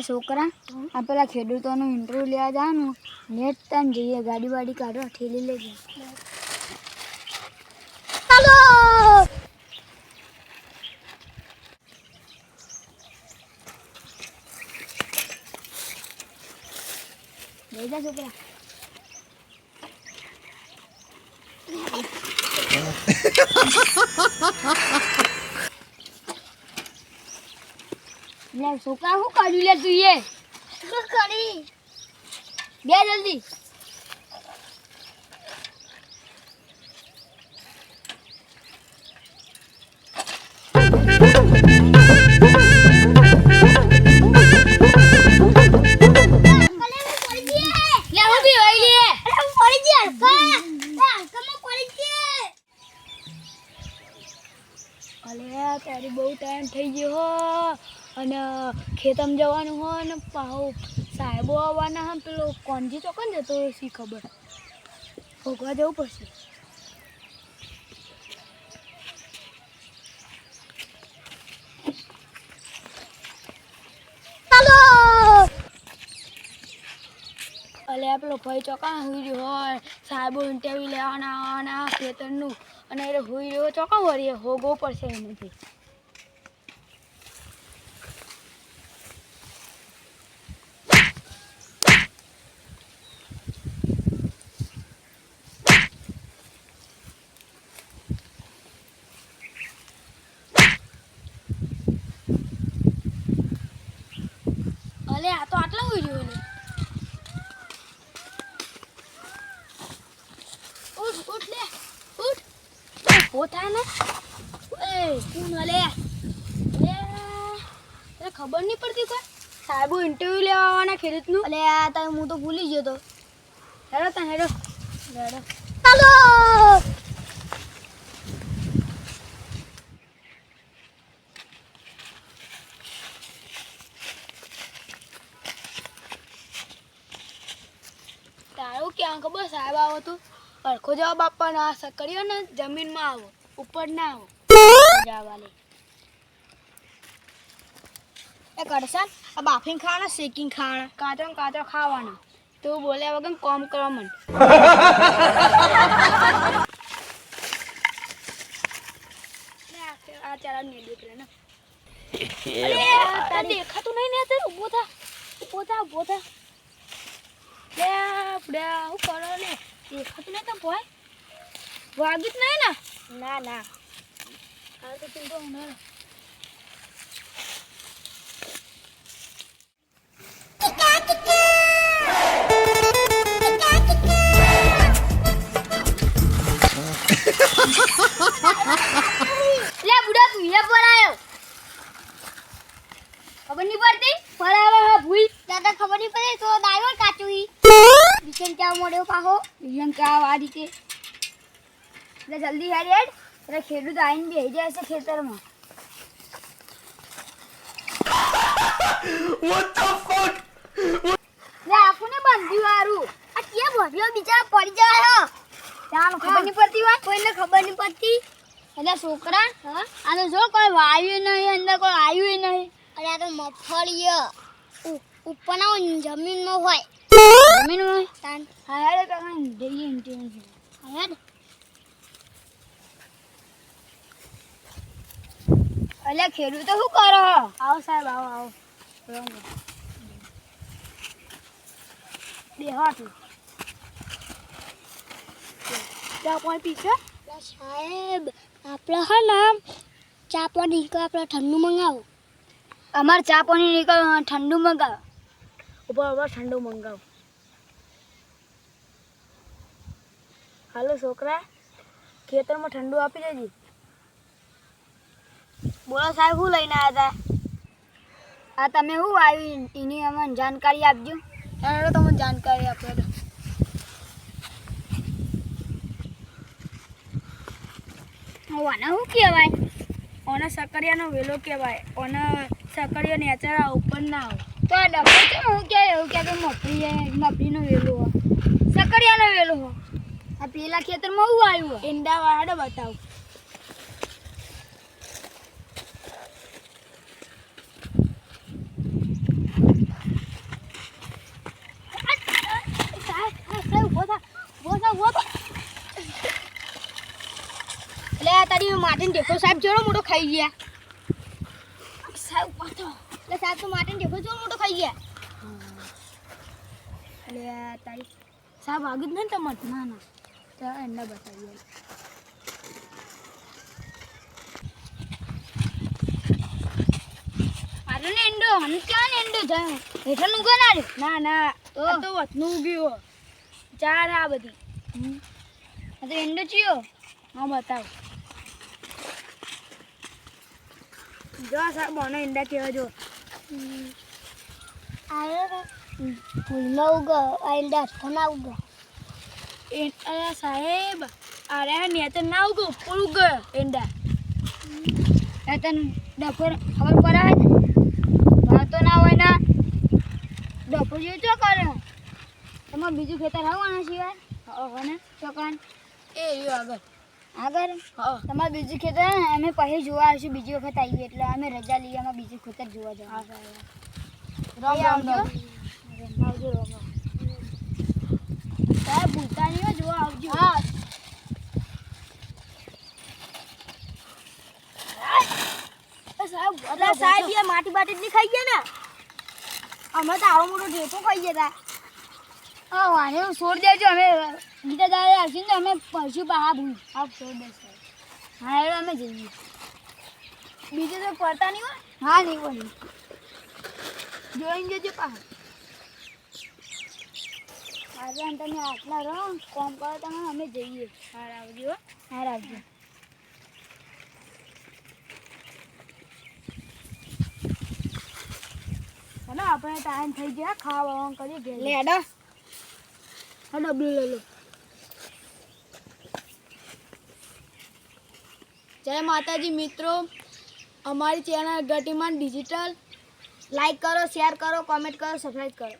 એટલે છોકરા, આ પેલા ખેડૂતોનું ઇન્ટરવ્યુ લેવા જવાનું, નેટ તાન જઈએ, ગાડી વાડી કાઢો, ઠેલી લઈ જાય છોકરા. લે છોકરા શું કર્યું લે તું એ શું કરી? બે જલ્દી. હું તારી બહુ ટાઈમ થઈ ગયો હો. અને ખેતમ જવાનું હોય ને પાહો સાહેબો આવવાના હોય પેલો કોનજી ચોકન જતો શી ખબર? ભોગવા જવું પડશે. અલે પેલો ભાઈ ચોકા હુઈ હોય, સાહેબો ઇન્ટરવ્યુ લેવાના આવવાના ખેતરનું, અને એ હુઈ રહ્યો ચોકા વળીએ હોગવો પડશે એનાથી અલે રહ્યો ને ઉઠ ઉઠ લે. ઉઠ ઊભો થા ને એ તું લે. તને ખબર નહીં પડતી કોઈ સાહેબો ઇન્ટરવ્યુ લેવા આવવાના ખેડૂતનું અલે આ તને હું તો ભૂલી ગયો તો હેડો તને હેડો હેડો ચાલો ક્યાં ખબર સાહેબ આવો તો. અડખો જવાબ આપવાનો આ સકડીઓ ને જમીનમાં આવો ઉપર ના આવો. જવાની. એ કરશન આ બાફીન ખાવાના શેકીને ખાવાના કાચો ને કાચો ખાવાનો. તું બોલ્યા વગર કોમ કરવા મન આ ચાલા ને દીકરા ને. દેખાતું નહીં ને ઊભો થા ઊભો થા ઊભો થા. લે આપણે શું કરો ને. દેખાતું નહીં તો ભાઈ. વાગ્યું જ નહીં ને? ના ના. હાલ તો તું ઉનાળો. પાહો. વિશન આ રીતે. એટલે જલ્દી હારી હેડ. એટલે ખેડૂત આવીને બેસી જાય છે ખેતરમાં. લે આખું ને બાંધ્યું હારું આ કે ભર્યો બિચારા પડી જાય જાણ ખબર નહીં પડતી વાત? કોઈને ખબર નહીં પડતી? એટલે છોકરા હા? આ જો કોઈ વાયુ નહીં અંદર કોઈ આવ્યું નહીં. અરે આ તો મફળીય ઉપરના જમીનમાં હોય. એટલે ખેડૂતો શું કરો આવો સાહેબ આવો આવો બેહાતું ચા પાણી પીશે સાહેબ આપણે હા નામ ચા પાણી આપણે ઠંડુ મંગાવો. અમારે ચા પાણી ઠંડુ મંગાવો. ઉપર ઉપર ઠંડુ મંગાવો. હાલો છોકરા, ખેતરમાં ઠંડુ આપી દેજે. બોલો સાહેબ શું લઈને આવ્યા હતા આ તમે શું આવ્યું એની અમને જાણકારી આપજો. એને તમને જાણકારી આપો ઓને શું કહેવાય? ઓને સકરિયાનો વેલો કહેવાય. ઓને સકરિયો નેચર ઉપર ના આવ તો આ ડબ્બો છે હું કે એવું કે મફળી મફળીનો વેલો હો સકડિયાનો વેલો હો આ પેલા ખેતરમાં હું આવ્યું ઈંડા વાળા બતાવું. એટલે તારી માટીને ઢેકો સાહેબ જોડો મોટો ખાઈ ગયા. એટલે તો માટીને ટેકો જો મોટો ખાઈ ગયા. એટલે તારી સાહેબ વાગ્યું નહીં તમારે. ના ના. તો એમને બતાવીએ મારો એંડો હમ ક્યાં એંડો જાય હેઠળનું ના રે ના ના. તો? તો વચનું ઉગ્યો ચાર આ બધી. આ તો એંડો ચિયો? હા બતાવ. જો સાહેબ મને ઈંડા કેવા જો ફૂલમાં ઉગો આ ઈંડા થના ઉગો અરે સાહેબ અરે ને તો ના ઉગો ઉપર ઉગો ઈંડા એ તને ડફર ખબર પડે ને ભાવ તો ના હોય ના ડફો જેવું તમારે બીજું ખેતર આવવાના સિવાય હા ને ચોકાન એ રહ્યું આગળ આગળ તમારે બીજું ખેતર અમે પછી જોવા આવીશું. બીજી વખત આવીએ એટલે અમે રજા લઈએ અમે બીજું ખેતર જોવા જવાનું. રામ સાહેબ ભૂલતા નહીં જોવા આવજો. હા. સાહેબ માટી બાટી જ નહીં ખાઈ ગયા ને? અમે તો આવો મોટો ઢેપો ખાઈ ગયા હતા. હા વાને છોડ દેજો અમે ગીતા દાદા આવશે ને અમે પહોંચ્યું બહાર ભૂલ હા છોડ દેશે હા એટલે અમે જઈએ. બીજું તો પડતા નહીં હોય? હા નહીં પડે જોઈને જજો પા આજે તમે આટલા રહો કોમ કરો તમે અમે જઈએ. હાર આવજો હાર આવજો. હલો આપણે ટાઈમ થઈ ગયા ખાવા વાવા કરીએ ઘેર. લે હેડો હેડો લો જય માતાજી મિત્રો. અમારી ચેનલ ગતિમાન ડિજિટલ લાઈક કરો શેર કરો કોમેન્ટ કરો સબસ્ક્રાઈબ કરો.